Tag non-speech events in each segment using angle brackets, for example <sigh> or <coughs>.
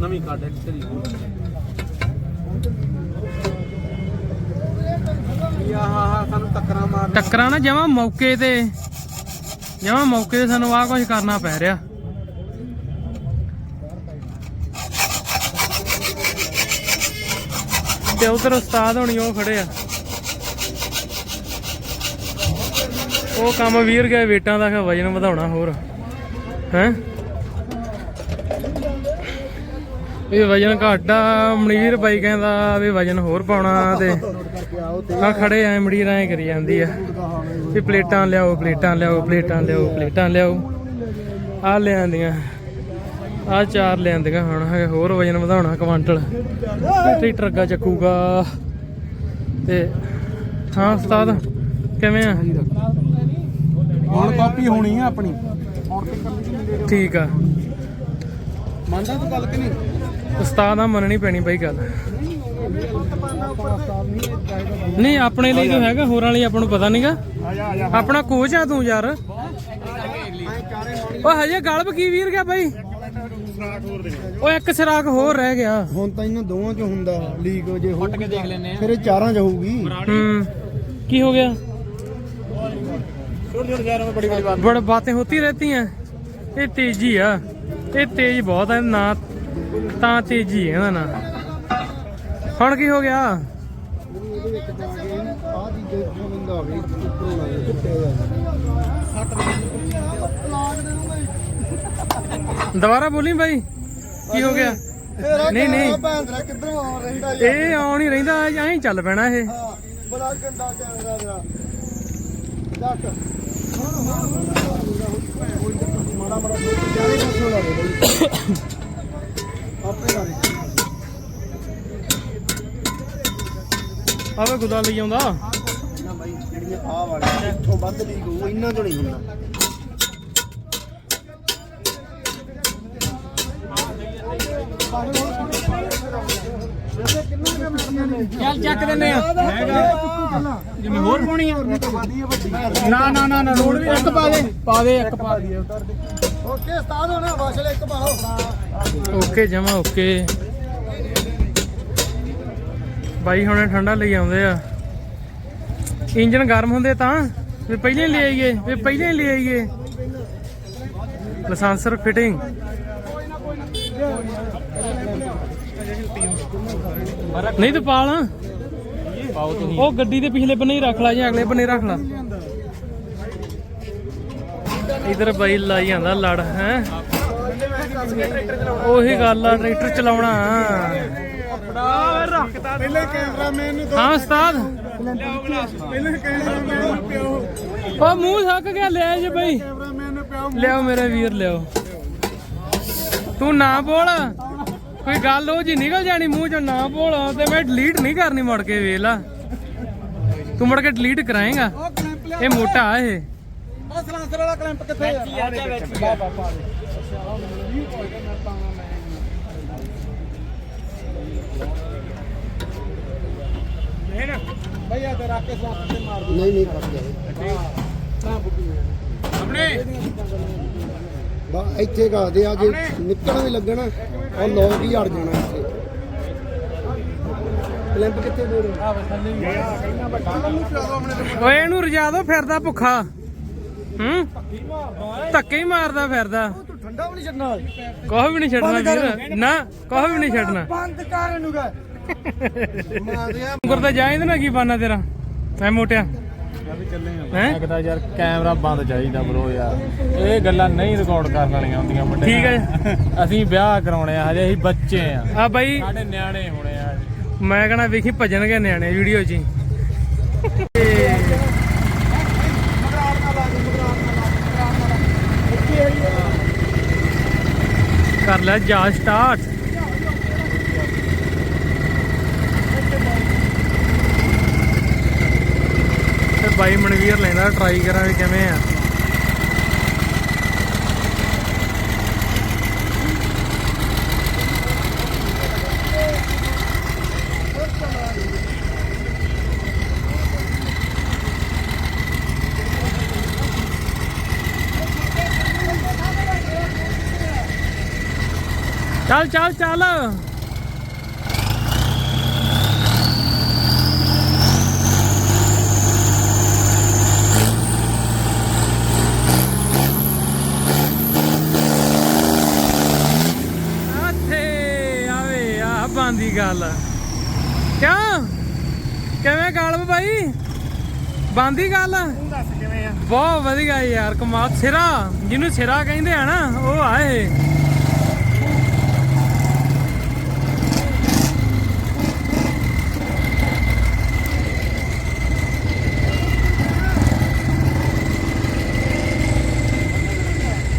ਨਵੀਂ ਕਾਟ ਹੈ ਤੇਰੀ ਯਾ ਹਾਂ ਹਾਂ, ਸਾਨੂੰ ਟੱਕਰਾਂ ਮਾਰ ਟੱਕਰਾਂ ਨਾ ਜਮਾ ਮੌਕੇ ਤੇ, ਜਮਾ ਮੌਕੇ ਤੇ ਸਾਨੂੰ ਆਹ ਕੁਝ ਕਰਨਾ ਪੈ ਰਿਹਾ। ਤੇ ਉਧਰ ਉਸਤਾਦ ਹੋਣੀ ਉਹ ਖੜੇ ਆ। ਉਹ ਕੰਮ ਵੀਰ ਗਏ, ਵੇਟਾਂ ਦਾ ਵਜਨ ਵਧਾਉਣਾ ਹੋਰ। ਹੈ? ਇਹ ਵਜਨ ਘੱਟ ਮਨੀਰ ਬਾਈ ਕਹਿੰਦਾ ਵੀ ਵਜਨ ਹੋਰ ਪਾਉਣਾ ਤੇ ਆ ਖੜੇ ਐ ਮੜੀ ਰਾਂ ਕਰੀ ਜਾਂਦੀ ਆ। ਵੀ ਪਲੇਟਾਂ ਲਿਆਓ ਪਲੇਟਾਂ ਲਿਆਓ ਪਲੇਟਾਂ ਲਿਆਓ ਪਲੇਟਾਂ ਲਿਆਓ। ਆ ਲਿਆਂਦੀਆਂ। ਆ ਚਾਰ ਲਿਆਂਦੀਆਂ ਹੁਣ ਹੋਰ ਵਜਨ ਵਧਾਉਣਾ ਕੁਆਂਟਲ ਟਰੈਕਟਰ ਅੱਗਾ ਚੱਕੂਗਾ। ਤੇ ਹਾਂ ਉਸਤਾਦ ਕਿਵੇਂ ਆ? ਹੁਣ ਕਾਪੀ ਹੋਣੀ ਆ ਆਪਣੀ। ਠੀਕ ਆ। ਮੰਨਦਾ ਤੂੰ ਗੱਲ ਕਿ ਨਹੀਂ? ਉਸਤਾਦ ਆ ਮੰਨਣੀ ਪੈਣੀ ਬਾਈ ਗੱਲ। ਨਹੀਂ ਆਪਣੇ ਲਈ ਜੋ ਹੈਗਾ ਹੋਰਾਂ ਲਈ ਆਪਾਂ ਨੂੰ ਪਤਾ ਨਹੀਂਗਾ ਆਪਣਾ ਕੋਚ ਆ ਤੂੰ ਯਾਰ। ਓ ਹਜੇ ਗਲਬ ਕੀ ਵੀਰ ਗਿਆ ਬਾਈ? ਉਹ ਇੱਕ ਸਿਰਾਗ ਹੋਰ ਰਹਿ ਗਿਆ। ਹੁਣ ਤਾਂ ਇਹਨਾਂ ਦੋਵਾਂ ਚ ਹੁੰਦਾ ਲੀਕ ਜੇ ਹੋ ਕੇ ਦੇਖ ਲੈਨੇ ਆ। ਫਿਰ ਇਹ ਚਾਰਾਂ ਚ ਹੋਊਗੀ। ਕੀ ਹੋ ਗਿਆ? ਛੋਟੇ ਛੋਟੇ ਸ਼ਹਿਰਾਂ ਵਿੱਚ ਬੜੀ ਬੜੀ ਬਾਤ ਬੜ ਬਾਤਾਂ ਹੋਤੀ ਰਹਤੀ ਹੈ ਇਹ ਤੇਜ਼ੀ ਆ। ਇਹ ਤੇਜ਼ ਬਹੁਤ ਹੈ ਨਾ ਤਾਂ ਤੇਜ਼ੀ ਹੈ ਇਹਦਾ ਨਾ। ਹੁਣ ਕੀ ਹੋ ਗਿਆ। ਇਹਦੇ ਵਿੱਚ ਜਾ ਕੇ ਆਹ ਚੀਜ਼ਾਂ ਇੱਥੋਂ ਬੰਦਾ ਹੋਵੇ ਉੱਪਰੋਂ ਨਾ ਕਿੱਥੇ ਦੁਬਾਰਾ ਬੋਲੀ ਬਾਈ। ਕੀ ਹੋ ਗਿਆ? ਨਹੀਂ ਨਹੀਂ। ਭੈਣ ਕਿੱਧਰੋਂ ਆ ਰਹਿੰਦਾ ਇਹ ਆਉਣ ਹੀ ਰਹਿੰਦਾ, ਐਂ ਚੱਲ ਪੈਣਾ ਇਹ। ਬੜਾ ਗੰਦਾ ਕੈਮਰਾ ਤੇਰਾ ਦੱਸ ਮਾੜਾ ਮਾੜਾ ਆਵੇ ਗੁਦਾ ਲਈ ਆਉਂਦਾ। ਨਾ ਬਾਈ ਜਿਹੜੀਆਂ ਆਹ ਵਾਲੀਆਂ ਇੱਥੋਂ ਵੱਧ ਲੀਕ ਹੋਊ ਇਹਨਾਂ ਤੋਂ ਨਹੀਂ ਹੁੰਦਾ ਚੱਲ ਚੱਕ ਦਿੰਨੇ ਆ। ਜਿਵੇਂ ਹੋਰ ਪਾਉਣੀ ਆ। ਨਾ ਨਾ ਨਾ ਨਾ ਲੋੜ ਵੀ ਇੱਕ ਪਾ ਦੇ ਪਾ ਦੇ ਇੱਕ ਪਾ। ਦੇ ਓਕੇ ਉਸਤਾਦ ਹੋਣਾ ਵਾਸ਼ਲ ਇੱਕ ਪਾਓ। ਓਕੇ ਜਮਾ ਓਕੇ। ਬਾਈ ਹੁਣੇ ਠੰਡਾ ਲਈ ਆਉਂਦੇ ਆ। ਇੰਜਨ ਗਰਮ ਹੁੰਦੇ ਤਾਂ, ਵੀ ਪਹਿਲਾਂ ਲੈ ਆਈਏ, ਵੀ ਪਹਿਲਾਂ ਲੈ ਆਈਏ। ਲਾਇਸੈਂਸਰ ਫਿਟਿੰਗ ਨਹੀਂ ਤਾਂ ਪਾ ਪਾਓ ਤੁਸੀਂ ਉਹ ਗੱਡੀ ਦੇ ਪਿਛਲੇ ਬੰਨੇ ਹੀ ਰੱਖ ਲਾ ਜਾਂ ਅਗਲੇ ਬੰਨੇ ਰੱਖ ਲਾ। ਇਧਰ ਬਾਈ ਲਾਈ ਜਾਂਦਾ ਲੜ, ਹੈ। ਉਹੀ ਗੱਲ ਆ, ਟਰੈਕਟਰ ਚਲਾਉਣਾ। ਪਹਿਲੇ ਕੈਮਰਾਮੈਨ ਨੂੰ ਹਾਂ ਉਸਤਾਦ। ਪਹਿਲੇ ਕੈਮਰਾਮੈਨ ਨੂੰ ਪਿਓ। ਉਹ ਮੂੰਹ ਥੱਕ ਗਿਆ ਲੈ ਜੇ ਬਾਈ। ਕੈਮਰਾਮੈਨ ਨੂੰ ਪਿਓ ਲਿਆਓ ਮੇਰੇ ਵੀਰ ਲਿਆਓ। ਤੂੰ ਨਾ ਬੋਲ। ਕੋਈ ਗੱਲ ਉਹ ਜੀ ਨਿਕਲ ਜਾਣੀ ਮੂੰਹ ਚੋਂ ਨਾ ਬੋਲ। ਤੇ ਮੈਂ ਡਿਲੀਟ ਨਹੀਂ ਕਰਨੀ ਮੁੜ ਕੇ ਵੇਖ ਲਾ। ਤੂੰ ਮੁੜ ਕੇ ਡਿਲੀਟ ਕਰਾਏਗਾ। ਇਹ ਮੋਟਾ ਇਹ। ਉਹ ਸਲਾਂਸਰ ਵਾਲਾ ਕਲੈਂਪ ਕਿੱਥੇ ਆ? ਭਈਆ ਤੇ ਰੱਖ ਕੇ ਸਲਾਂਸਰ ਤੇ ਮਾਰ ਨਹੀਂ ਨਹੀਂ ਫਸ ਗਿਆ ਆਪਣੇ ਬਾ ਇੱਥੇ ਗਾ ਦੇ ਆ ਜੇ ਨਿਕਲਣ ਵੀ ਲੱਗਣਾ ਉਹ ਲੋਕ ਹੀ ਅੜ ਜਾਣਾ ਇੱਥੇ। ਕਲੈਂਪ ਕਿੱਥੇ ਦੇ ਰਹੇ? ਓਏ ਇਹਨੂੰ ਰਜਾ ਦੋ ਫਿਰਦਾ ਭੁੱਖਾ। ਹੂੰ? ਧੱਕੇ ਹੀ ਮਾਰਦਾ ਫਿਰਦਾ। ਤੂੰ ਠੰਡਾ ਵੀ ਨਹੀਂ ਛੱਡਣਾ। ਕੋਹ ਵੀ ਨਹੀਂ ਛੱਡਣਾ ਵੀਰ। ਨਾ ਕੋਹ ਵੀ ਨਹੀਂ ਛੱਡਣਾ। ਬੰਦ ਕਰ ਇਹਨੂੰ ਗੁਰ ਤੇ ਜਾ ਇਹਦੇ ਨਾਲ ਕੀ ਬਾਨਾ ਤੇਰਾ? ਐ ਮੋਟਿਆ। ਹੈ? ਲੱਗਦਾ ਯਾਰ ਕੈਮਰਾ ਬੰਦ ਚਾਹੀਦਾ ਬ్రో ਯਾਰ। ਇਹ ਗੱਲਾਂ ਨਹੀਂ ਰਿਕਾਰਡ ਕਰਨ ਵਾਲੀਆਂ ਹੁੰਦੀਆਂ ਵੱਡੇ ਠੀਕ ਹੈ ਅਸੀਂ ਵਿਆਹ ਕਰਾਉਣੇ ਆ ਹਜੇ ਅਸੀਂ ਬੱਚੇ ਆ। ਆ ਬਾਈ। ਸਾਡੇ ਨਿਆਣੇ ਹੋਣੇ ਆ। ਮੈਂ ਕਹਣਾ ਵੇਖੀ ਭਜਣਗੇ ਨਿਆਣੇ ਵੀਡੀਓ 'ਚ ਹੀ। ਕਰ ਲੈ ਜਾ ਸਟਾਰਟ ਬਾਈ ਮਨਵੀਰ ਲੈਣਾ ਟਰਾਈ ਕਰਾਂ ਵੀ ਕਿਵੇਂ ਆ। ਚੱਲ ਚੱਲ ਚੱਲ। ਬੰਦੀ ਗੱਲ। ਕਿਉਂ? ਕਿਵੇਂ ਗੱਲ ਭਾਈ ਬੰਦੀ ਗੱਲ? ਦੱਸ ਕਿਵੇਂ ਆ? ਬਹੁਤ ਵਧੀਆ ਯਾਰ ਕਮਾਲ। ਸਿਰਾ ਜਿਹਨੂੰ ਸਿਰਾ ਕਹਿੰਦੇ ਆ ਨਾ ਉਹ ਆਏ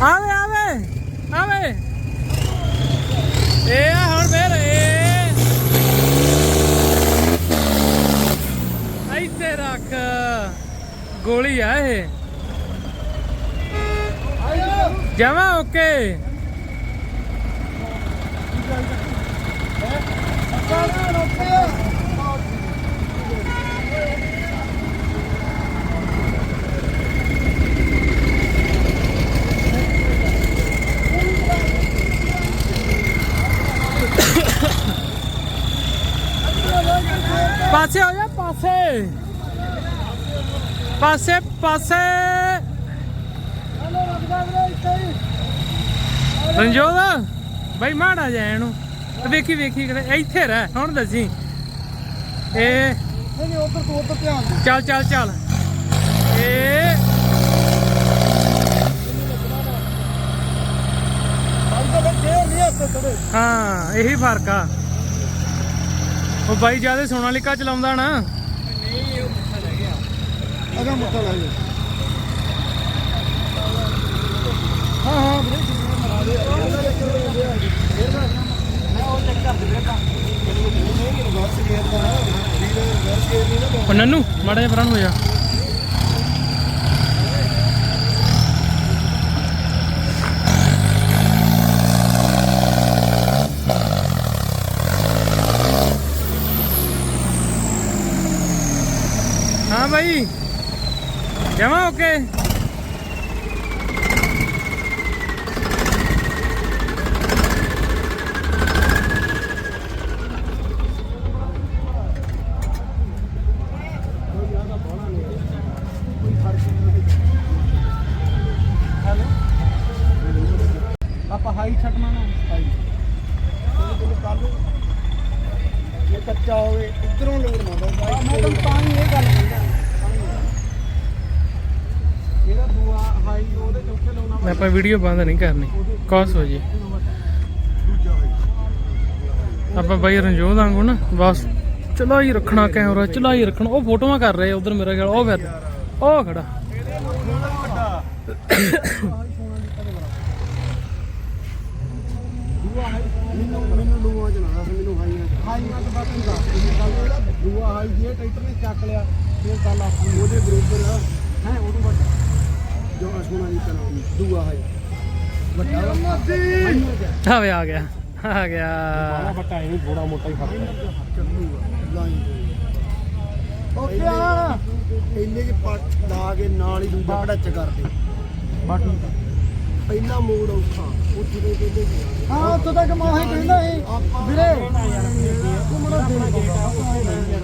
ਆਵੇ ਆਵੇ ਆਵੇ ਇਹ ਆ ਹੁਣ ਫੇਰ ਇਹ ਇੱਥੇ ਰੱਖ ਗੋਲੀ ਆ ਇਹ। ਜਮਾ ਓਕੇ। ਪਾਸੇ ਹੋ ਜਾ ਪਾਸੇ ਪਾਸੇ ਪਾਸੇ। ਰਣਜੋਤ, ਬਈ ਮਾੜਾ ਜਾ ਇਹਨੂੰ। ਵੇਖੀ ਵੇਖੀ ਕਿਤੇ ਇੱਥੇ ਰਹਿ, ਹੁਣ ਦੱਸੀ। ਇਹ ਨਹੀਂ ਨਹੀਂ ਤੋਂ ਉਧਰ ਧਿਆਨ ਦੇ ਚੱਲ ਚੱਲ ਚੱਲ। ਇਹ ਹਾਂ, ਇਹੀ ਫ਼ਰਕ ਆ। ਉਹ ਬਾਈ ਜ਼ਿਆਦਾ ਸੋਨਾਲੀਕਾ ਚਲਾਉਂਦਾ ਨਾ। ਅਗਾ ਮੁੱਠਾ ਲਾ ਜਾ ਹਾਂ ਹਾਂ, ਵੀਰੇ ਉਹ ਨੰਨੂ, ਮਾੜਾ ਜਿਹਾ ਪਰਾਂ ਨੂੰ ਹੋ ਜਾ ਹਾਂ ਭਾਈ ਜਮਾ ਓਕੇ ਆਪਾਂ ਹਾਈ ਛੱਡਣਾ ਨਾ ਹਾਈ ਤੈਨੂੰ ਕੱਲ ਨੂੰ ਜੇ ਕੱਚਾ ਹੋਵੇ ਇਧਰੋਂ ਲੋੜ ਨਾ ਦੋ ਮੈਂ ਤਾਂ ਤਾਂ ਹੀ ਇਹ ਗੱਲ ਕਹਿੰਦਾ। ਇਹਦਾ ਦੂਆ ਹਾਈ ਉਹਦੇ ਚੌਥੇ ਲਾਉਣਾ ਆਪਾਂ ਵੀਡੀਓ ਬੰਦ ਨਹੀਂ ਕਰਨੀ। ਕੌਸ ਹੋ ਜੀ। ਆਪਾਂ ਬਾਈ ਰਣਜੋਤ ਵਾਂਗੂ ਨਾ ਬਸ ਚਲਾਈ ਰੱਖਣਾ ਕੈਮਰਾ ਚਲਾਈ ਰੱਖਣਾ। ਉਹ ਫੋਟੋਆਂ ਕਰ ਰਹੇ ਉਧਰ ਮੇਰਾ ਖਿਆਲ ਉਹ ਫਿਰ ਉਹ ਖੜਾ <coughs> ਦੂਆ ਹਾਈ ਮੈਨੂੰ ਮੈਨੂੰ ਦੂਆ ਚ ਨਾ ਦੱਸ ਮੈਨੂੰ ਹਾਈਆਂ ਚ ਹਾਈਆਂ ਚ ਬਸ ਤੂੰ ਦੱਸ ਇਹ ਗੱਲ ਜਿਹੜਾ ਦੂਆ ਹਾਈ ਜੇ ਟਰੈਕਟਰ ਨੇ ਚੱਕ ਲਿਆ ਫਿਰ ਗੱਲ ਆਪਣੀ ਉਹਦੇ ਬਰੋਬਰ ਆ ਹੈ ਉਹਨੂੰ ਵੱਡਾ ਜੋ ਅਸੋਨਾ ਦੀ ਤਰ੍ਹਾਂ ਦੂਆ ਹਾਈ ਵੱਡਾ ਵਾ। ਆਵੇ ਆ ਗਿਆ ਆ ਗਿਆ। ਬੱਟਾ ਇਹਨੂੰ ਥੋੜਾ ਮੋਟਾ ਹੀ ਫ਼ਰਕ ਓਕੇ। ਆ ਇੰਨੇ ਚ ਪੱਟ ਲਾ ਕੇ ਨਾਲ ਹੀ ਦੂਜਾ ਕੜਚ ਕਰਦੇ ਬਾਕੀ ਪਹਿਲਾ ਮੋੜ ਔਖਾ ਉੱਥੇ ਦੇ ਕਹਿੰਦੇ ਹਾਂ ਉੱਥੇ ਤੱਕ ਮੈਂ ਉਹੀ ਕਹਿੰਦਾ ਸੀ ਵੀਰੇ ਮੜਾ ਦੇ